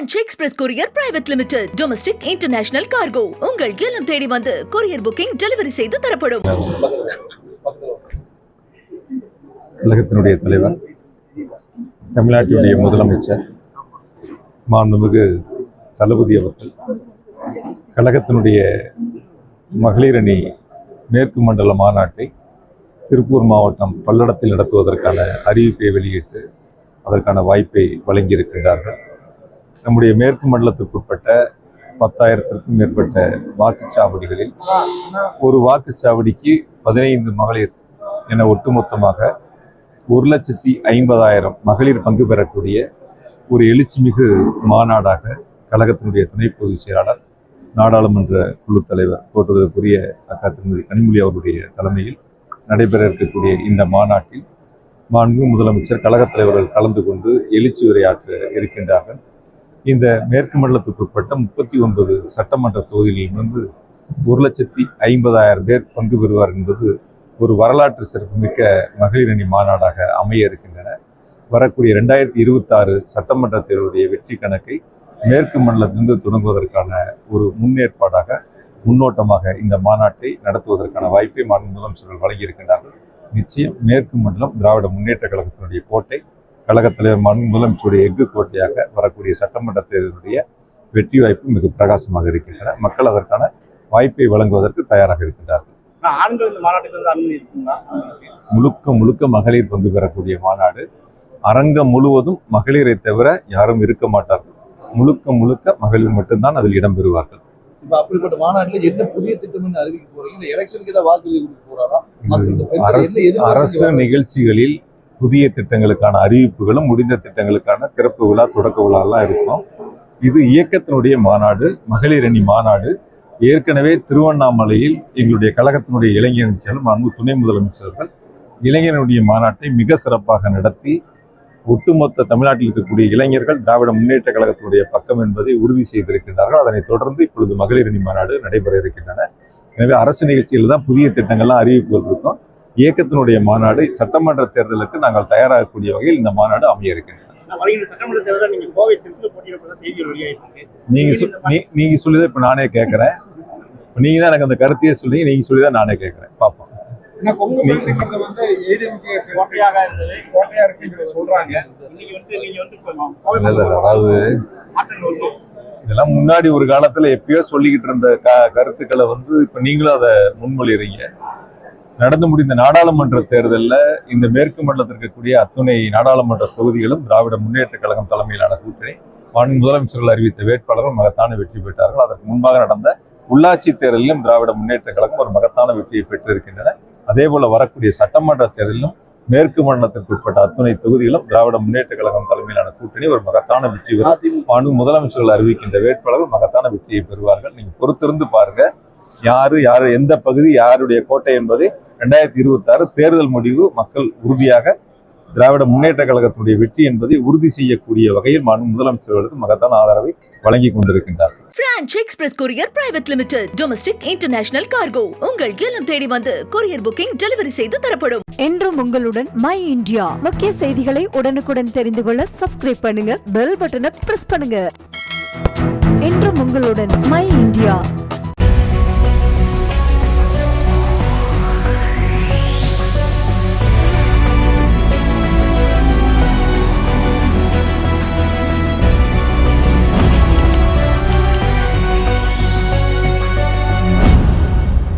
Branch express courier private limited domestic international cargo உங்கள் இல்லம் தேடி வந்து கொரியர் புக்கிங் டெலிவரி செய்து தரப்படும். கழகத்தினுடைய தலைவர் தமிழ்நாட்டினுடைய முதலமைச்சர் மாண்புமிகு தளபதி அவர்கள் கழகத்தினுடைய மகளிரணி மேற்கு மண்டல மாநாட்டை திருப்பூர் மாவட்டம் பல்லடத்தில் நடத்துவதற்கான அறிவிப்பை வெளியிட்டு அதற்கான வாய்ப்பை வழங்கியிருக்கின்றார்கள். நம்முடைய மேற்கு மண்டலத்திற்குட்பட்ட பத்தாயிரத்திற்கும் மேற்பட்ட வாக்குச்சாவடிகளில் ஒரு வாக்குச்சாவடிக்கு பதினைந்து மகளிர் என ஒட்டுமொத்தமாக ஒரு லட்சத்தி ஐம்பதாயிரம் மகளிர் பங்கு பெறக்கூடிய ஒரு எழுச்சிமிகு மாநாடாக கழகத்தினுடைய துணை பொதுச் செயலாளர் நாடாளுமன்ற குழு தலைவர் போற்றுவதற்குரிய அக்கா திருமதி கனிமொழி அவருடைய தலைமையில் நடைபெற இருக்கக்கூடிய இந்த மாநாட்டில் மாண்பு முதலமைச்சர் கழகத் தலைவர்கள் கலந்து கொண்டு எழுச்சி உரையாற்ற இருக்கின்றார்கள். இந்த மேற்கு மண்டலத்துக்குட்பட்ட முப்பத்தி ஒன்பது சட்டமன்ற தொகுதிகளிலிருந்து ஒரு லட்சத்தி ஐம்பதாயிரம் பேர் பங்கு பெறுவார் என்பது ஒரு வரலாற்று சிறப்புமிக்க மகளிர் அணி மாநாடாக அமைய இருக்கின்றன. வரக்கூடிய ரெண்டாயிரத்தி இருபத்தாறு சட்டமன்ற தேர்வுடைய வெற்றி கணக்கை மேற்கு மண்டலத்திலிருந்து தொடங்குவதற்கான ஒரு முன்னேற்பாடாக முன்னோட்டமாக இந்த மாநாட்டை நடத்துவதற்கான வாய்ப்பை மாநில முதலமைச்சர்கள் வழங்கியிருக்கின்றார்கள். நிச்சயம் மேற்கு மண்டலம் திராவிட முன்னேற்ற கழகத்தினுடைய கோட்டை கழகத் தலைவர் மாநில முதலமைச்சருடைய எஃகு கோட்டையாக வரக்கூடிய சட்டமன்ற தேர்தலுடைய வெற்றி வாய்ப்பு மிக பிரகாசமாக இருக்கின்றன. மக்கள் அதற்கான வாய்ப்பை வழங்குவதற்கு தயாராக இருக்கின்றார்கள். முழுக்க முழுக்க மகளிர் பங்கு பெறக்கூடிய மாநாடு அரங்கம் முழுவதும் மகளிரை தவிர யாரும் இருக்க மாட்டார்கள். முழுக்க முழுக்க மகளிர் மட்டும்தான் அதில் இடம்பெறுவார்கள் இப்ப அப்படிப்பட்ட மாநாட்டுல என்ன புதிய திட்டம் அறிவிக்க போறீங்க? இந்த எலெக்ஷனுக்கு ஏதாவது வாக்குறுதி கொடுக்க போறாரா? மத்த இந்த பெண்கள் அரசு? நிகழ்ச்சிகளில் புதிய திட்டங்களுக்கான அறிவிப்புகளும் முடிந்த திட்டங்களுக்கான திறப்பு விழா தொடக்க விழாலாம் இருக்கும். இது இயக்கத்தினுடைய மாநாடு மகளிர் அணி மாநாடு. ஏற்கனவே திருவண்ணாமலையில் எங்களுடைய கழகத்தினுடைய இளைஞர் செயலும் அன்பு துணை முதலமைச்சர்கள் இளைஞனுடைய மாநாட்டை மிக சிறப்பாக நடத்தி ஒட்டுமொத்த தமிழ்நாட்டில் இருக்கக்கூடிய இளைஞர்கள் திராவிட முன்னேற்ற கழகத்தினுடைய பக்கம் என்பதை உறுதி செய்திருக்கின்றார்கள். அதனைத் தொடர்ந்து இப்பொழுது மகளிர் அணி மாநாடு நடைபெற இருக்கின்றன. எனவே அரசு நிகழ்ச்சியில் தான் புதிய திட்டங்கள்லாம் அறிவிப்புகள் இருக்கும். இயக்கத்தினுடைய மாநாடு சட்டமன்ற தேர்தலுக்கு நாங்கள் தயாராகக்கூடிய வகையில் இந்த மாநாடு அமைய தேர்தலில் நீங்க சொல்லிதான் இப்ப நானே கேட்கறேன். இப்ப நீங்க தான் எனக்கு அந்த கருத்தையே சொல்லி நீங்க சொல்லிதான் நானே கேட்கறேன். பாப்போம். ஏன்னா கொங்கு பெல்ட்டுங்கிறது வந்து ஏடிஎம்கே கோட்டையாக இருந்தது கோட்டையா இருக்குன்னு சொல்றாங்க. இன்னைக்கு வந்து நீங்க வந்து இப்ப கோவை இல்ல, இல்ல, அதாவது. இதெல்லாம் முன்னாடி ஒரு காலத்துல எப்பயோ சொல்லிக்கிட்டு இருந்த க கருத்துக்களை வந்து இப்ப நீங்களும் அதை முன்மொழிறீங்க நடந்து முடிந்த நாடாளுமன்ற தேர்தல்ல இந்த மேற்கு மண்டலத்தில் இருக்கக்கூடிய அத்துணை நாடாளுமன்ற தொகுதிகளும் திராவிட முன்னேற்ற கழகம் தலைமையிலான கூட்டணி மாநில முதலமைச்சர்கள் அறிவித்த வேட்பாளர்கள் மகத்தான வெற்றி பெற்றார்கள். அதற்கு முன்பாக நடந்த உள்ளாட்சி தேர்தலிலும் திராவிட முன்னேற்ற கழகம் ஒரு மகத்தான வெற்றியை பெற்றிருக்கின்றன. அதே போல வரக்கூடிய சட்டமன்ற தேர்தலிலும் மேற்கு மண்டலத்திற்கு உட்பட்ட அத்துணை தொகுதிகளும் திராவிட முன்னேற்ற கழகம் தலைமையிலான கூட்டணி ஒரு மகத்தான வெற்றி பெறும் மாண்பு முதலமைச்சர்கள் அறிவிக்கின்ற வேட்பாளர்கள் மகத்தான வெற்றியை பெறுவார்கள். நீங்க பொறுத்திருந்து பாருங்க. யாரு யாரு எந்த பகுதி யாருடைய கோட்டை என்பதை ரெண்டாயிரத்தி இருபத்தி ஆறு தேர்தல் முடிவு மக்கள் உறுதியாக திராவிட முன்னேற்ற கழகத்தினுடைய வெற்றி என்பதை உறுதி செய்யக்கூடிய வகையில் முதலமைச்சர்களுக்கு மகத்தான ஆதரவை வழங்கி கொண்டிருக்கின்றார். Branch express courier private limited domestic international cargo உங்கள் இல்லம் தேடி வந்து கொரியர் புக்கிங் டெலிவரி செய்து தரப்படும். என்றும் உங்களுடன் மை இந்தியா முக்கிய செய்திகளை உடனுக்குடன் தெரிந்து கொள்ள சப்ஸ்கிரைப் பண்ணுங்க பெல் பட்டனை பிரஸ் பண்ணுங்க. என்றும் உங்களுடன் மை இந்தியா